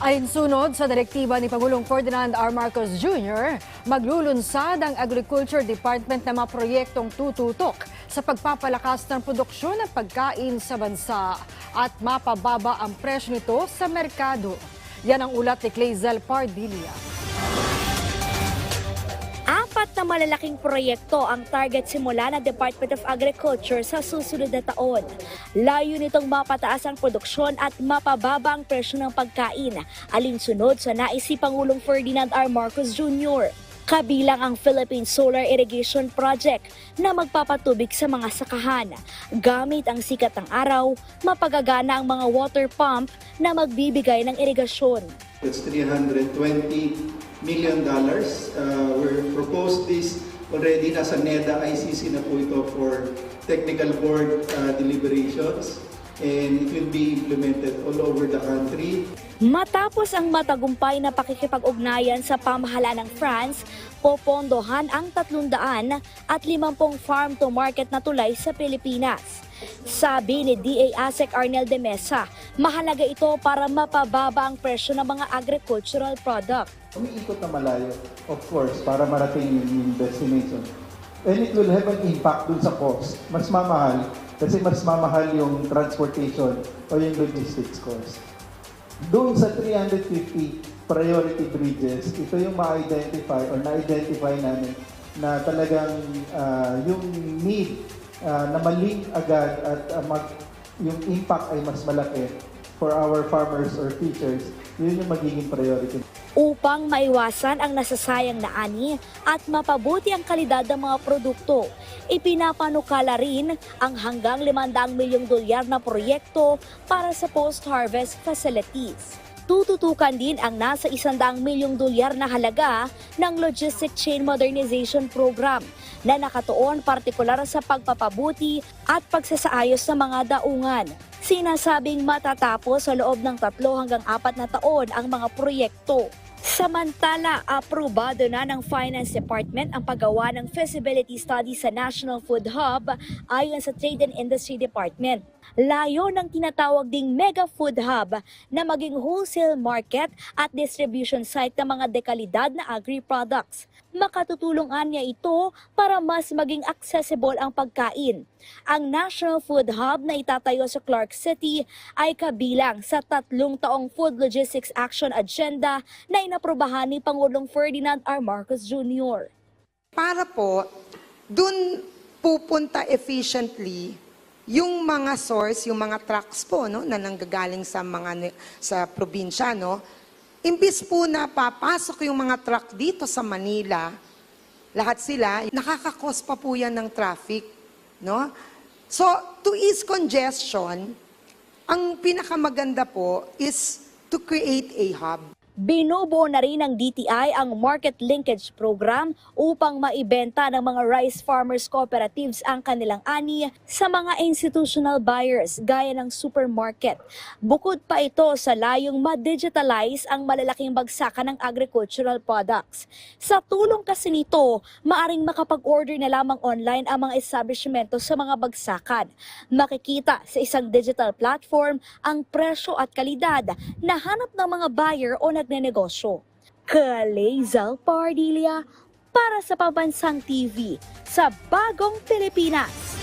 Ayon-sunod sa direktiba ni Pangulong Ferdinand R. Marcos Jr., maglulunsad ang Agriculture Department ng mga proyektong tututok sa pagpapalakas ng produksyon ng pagkain sa bansa at mapababa ang presyo nito sa merkado. Yan ang ulat ni Clazel Pardilla. Apat na malalaking proyekto ang target simula ng Department of Agriculture sa susunod na taon. Layo nitong mapataas ang produksyon at mapababa ang presyo ng pagkain, alinsunod sa nais si Pangulong Ferdinand R. Marcos Jr. Kabilang ang Philippine Solar Irrigation Project na magpapatubig sa mga sakahan. Gamit ang sikat ng araw, mapagagana ang mga water pump na magbibigay ng irigasyon. It's 320 million dollars. Uh, we're proposed this already nasa NEDA ICC na po ito for technical board uh, deliberations and it will be implemented all over the country. Matapos ang matagumpay na pakikipag-ugnayan sa pamahalaan ng France, popondohan ang 300 at 50 farm-to-market na tulay sa Pilipinas. Sabi ni DA ASEC Arnel de Mesa, mahalaga ito para mapababa ang presyo ng mga agricultural product. umiikot na malayo, of course, para marating yung, destination. And it will have an impact dun sa cost. Mas mamahal, kasi mas mamahal yung transportation o yung logistics cost. Doon sa 350 priority bridges, ito yung ma-identify or na-identify namin na talagang ah, yung need ah, na malink agad at ah, mag- yung impact ay mas malaki for our farmers or teachers, yun yung magiging priority. Upang maiwasan ang nasasayang na ani at mapabuti ang kalidad ng mga produkto, ipinapanukala rin ang hanggang 500 milyong dolyar na proyekto para sa post-harvest facilities. Tututukan din ang nasa 100 milyong dolyar na halaga ng Logistic Chain Modernization Program na nakatuon partikular sa pagpapabuti at pagsasaayos ng mga daungan. Sinasabing matatapos sa loob ng tatlo hanggang apat na taon ang mga proyekto. Samantala, aprobado na ng Finance Department ang paggawa ng feasibility study sa National Food Hub ayon sa Trade and Industry Department. Layo ng tinatawag ding Mega Food Hub na maging wholesale market at distribution site ng mga dekalidad na agri-products. Makatutulungan niya ito para mas maging accessible ang pagkain. Ang National Food Hub na itatayo sa Clark City ay kabilang sa tatlong taong Food Logistics Action Agenda na inaprobahan ni Pangulong Ferdinand R. Marcos Jr. para po dun pupunta efficiently yung mga source, yung mga trucks po no na nanggagaling sa mga sa probinsya no. Imbis po na papasok yung mga truck dito sa Manila, lahat sila nakakakos pa po yan ng traffic, no? So, to ease congestion, ang pinakamaganda po is to create a hub. Binubuo na rin ng DTI ang Market Linkage Program upang maibenta ng mga rice farmers cooperatives ang kanilang ani sa mga institutional buyers gaya ng supermarket. Bukod pa ito sa layong ma-digitalize ang malalaking bagsakan ng agricultural products. Sa tulong kasi nito, maaring makapag-order na lamang online ang mga establishmento sa mga bagsakan. Makikita sa isang digital platform ang presyo at kalidad na hanap ng mga buyer o nagnenegosyo. Kalezal Pardilia para sa Pambansang TV sa Bagong Pilipinas.